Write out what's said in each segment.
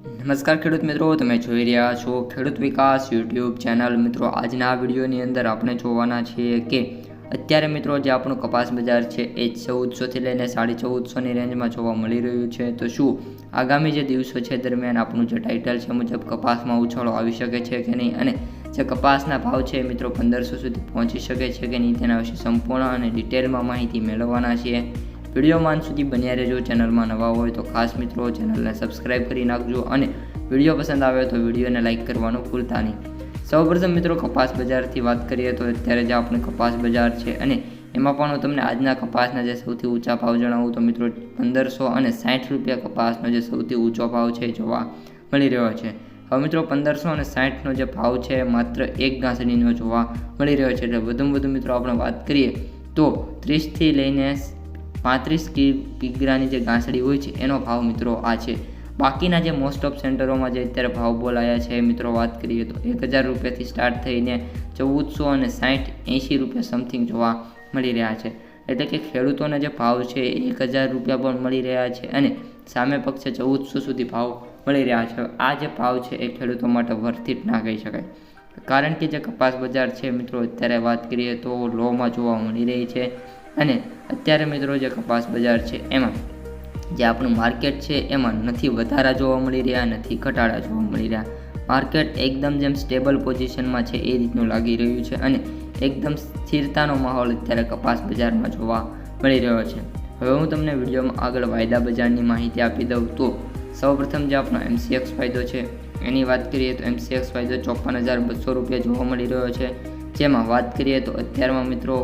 નમસ્કાર ખેડૂત મિત્રો, તમે જોઈ રહ્યા છો ખેડૂત વિકાસ યુટ્યુબ ચેનલ. મિત્રો, આજના વિડીયોની અંદર આપણે જોવાના છીએ કે અત્યારે મિત્રો જે આપણું કપાસ બજાર છે એ ચૌદસોથી લઈને સાડી ચૌદસોની રેન્જમાં જોવા મળી રહ્યું છે. તો શું આગામી જે દિવસો છે દરમિયાન આપણું જે ટાઇટલ છે મુજબ કપાસમાં ઉછાળો આવી શકે છે કે નહીં? અને જે કપાસના ભાવ છે મિત્રો પંદરસો સુધી પહોંચી શકે છે કે નહીં તેના વિશે સંપૂર્ણ અને ડિટેલમાં માહિતી મેળવવાના છીએ. વિડીયોમાં અંત સુધી બન્યા રહેજો. ચેનલમાં નવા હોય તો ખાસ મિત્રો ચેનલને સબસ્ક્રાઈબ કરી નાખજો અને વીડિયો પસંદ આવે તો વિડીયોને લાઇક કરવાનું ભૂલતા નહીં. સૌપ્રથમ મિત્રો કપાસ બજારથી વાત કરીએ તો અત્યારે જે આપણે કપાસ બજાર છે અને એમાં પણ હું તમને આજના કપાસના જે સૌથી ઊંચા ભાવ જણાવું તો મિત્રો પંદરસો અને સાઠ રૂપિયા કપાસનો જે સૌથી ઊંચો ભાવ છે જોવા મળી રહ્યો છે. હવે મિત્રો પંદરસો અને સાઠનો જે ભાવ છે માત્ર એક ગાંસડીનો જોવા મળી રહ્યો છે. એટલે વધુમાં વધુ મિત્રો આપણે વાત કરીએ તો ત્રીસથી લઈને પાંત્રીસ કિગ્રાની જે ગાંસડી હોય છે, એનો ભાવ મિત્રો આ છે. બાકીના જે મોસ્ટ ઓફ સેન્ટરોમાં જે અત્યારે ભાવ બોલાયા છે, મિત્રો વાત કરીએ તો એક હજાર રૂપિયાથી સ્ટાર્ટ થઈને ચૌદસો અને સાઠ એંશી રૂપિયા સમથિંગ જોવા મળી રહ્યા છે. એટલે કે ખેડૂતોને જે ભાવ છે એ એક હજાર રૂપિયા પણ મળી રહ્યા છે અને સામે પક્ષે ચૌદસો સુધી ભાવ મળી રહ્યા છે. આ જે ભાવ છે એ ખેડૂતો માટે વર્થિત ના કહી શકાય. કારણ કે જે કપાસ બજાર છે, મિત્રો, અત્યારે વાત કરીએ તો લોમાં જોવા મળી રહી છે. અને અત્યારે મિત્રો જે કપાસ બજાર છે એમાં જે આપણું માર્કેટ છે એમાં નથી વધારા જોવા મળી રહ્યા, નથી ઘટાડા જોવા મળી રહ્યા. માર્કેટ એકદમ જેમ સ્ટેબલ પોઝિશનમાં છે એ રીતનું લાગી રહ્યું છે અને એકદમ સ્થિરતાનો માહોલ અત્યારે કપાસ બજારમાં જોવા મળી રહ્યો છે. હવે હું તમને વિડીયોમાં આગળ વાયદા બજારની માહિતી આપી દઉં તો સૌપ્રથમ જે આપણો એમસીએક્સ ફાયદો છે, એની વાત કરીએ તો એમસીએક્સ ફાયદો ચોપન હજાર બસો રૂપિયા જોવા મળી રહ્યો છે. જેમાં વાત કરીએ તો અત્યારમાં મિત્રો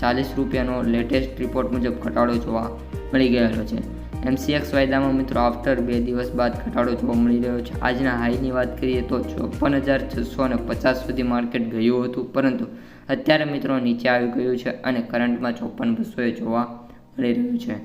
ચાલીસ રૂપિયાનો લેટેસ્ટ રિપોર્ટ મુજબ ઘટાડો જોવા મળી ગયેલો છે. એમસીએક્સ વાયદામાં મિત્રો આફ્ટર બે દિવસ બાદ ઘટાડો જોવા મળી રહ્યો છે. આજના હાઈની વાત કરીએ તો ચોપન હજાર છસો અને પચાસ સુધી માર્કેટ ગયું હતું, પરંતુ અત્યારે મિત્રો નીચે આવી ગયું છે અને કરંટમાં ચોપન બસોએ જોવા મળી રહ્યું છે.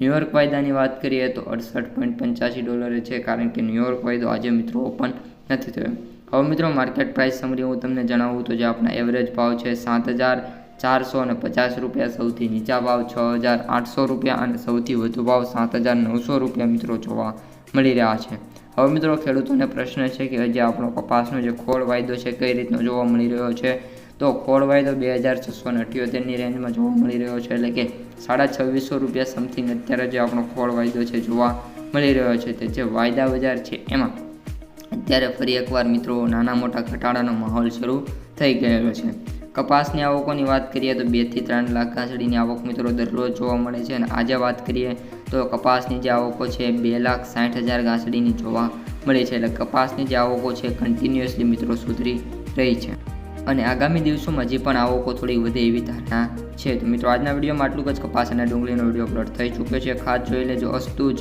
ન્યુયોર્ક વાયદાની વાત કરીએ તો અડસઠ પોઈન્ટ પંચ્યાસી ડોલરે છે, કારણ કે ન્યુયોર્ક વાયદો આજે મિત્રો ઓપન નથી થયો. હવે મિત્રો માર્કેટ પ્રાઇસ સમરી હું તમને જણાવું તો જે આપણા એવરેજ ભાવ છે સાત હજાર ચારસો અને પચાસ રૂપિયા સૌથી નીચા ભાવ, છ હજાર આઠસો રૂપિયા અને સૌથી વધુ ભાવ સાત હજાર નવસો રૂપિયા મિત્રો જોવા મળી રહ્યા છે. હવે મિત્રો ખેડૂતોને પ્રશ્ન છે કે હજી આપણો કપાસનો જે ખોળ વાયદો છે કઈ રીતનો જોવા મળી રહ્યો છે? તો ખોળ વાયદો બે હજાર છસો ને અઠ્યોતેરની રેન્જમાં જોવા મળી રહ્યો છે એટલે કે સાડા છવ્વીસો રૂપિયા સમથિંગ અત્યારે જે આપણો ખોળ વાયદો છે જોવા મળી રહ્યો છે. તે જે વાયદા બજાર છે એમાં અત્યારે ફરી એકવાર મિત્રો નાના મોટા ઘટાડાનો માહોલ શરૂ થઈ ગયેલો છે. કપાસની આવકોની વાત કરીએ તો બેથી ત્રણ લાખ ઘાસડીની આવક મિત્રો દરરોજ જોવા મળે છે અને આજે વાત કરીએ તો કપાસની જે આવકો છે બે લાખ સાઠ હજાર ઘાસડીની જોવા મળે છે એટલે કપાસની જે આવકો છે કન્ટિન્યુઅસલી મિત્રો સુધરી રહી છે. અને આગામી દિવસોમાં હજી પણ આવકો થોડી વધે એવી ધારણા છે. તો મિત્રો આજના વિડીયોમાં આટલું જ. કપાસ અને ડુંગળીનો વીડિયો અપલોડ થઈ ચૂક્યો છે. ખાસ જોઈ લેજો. અસ્તુ જય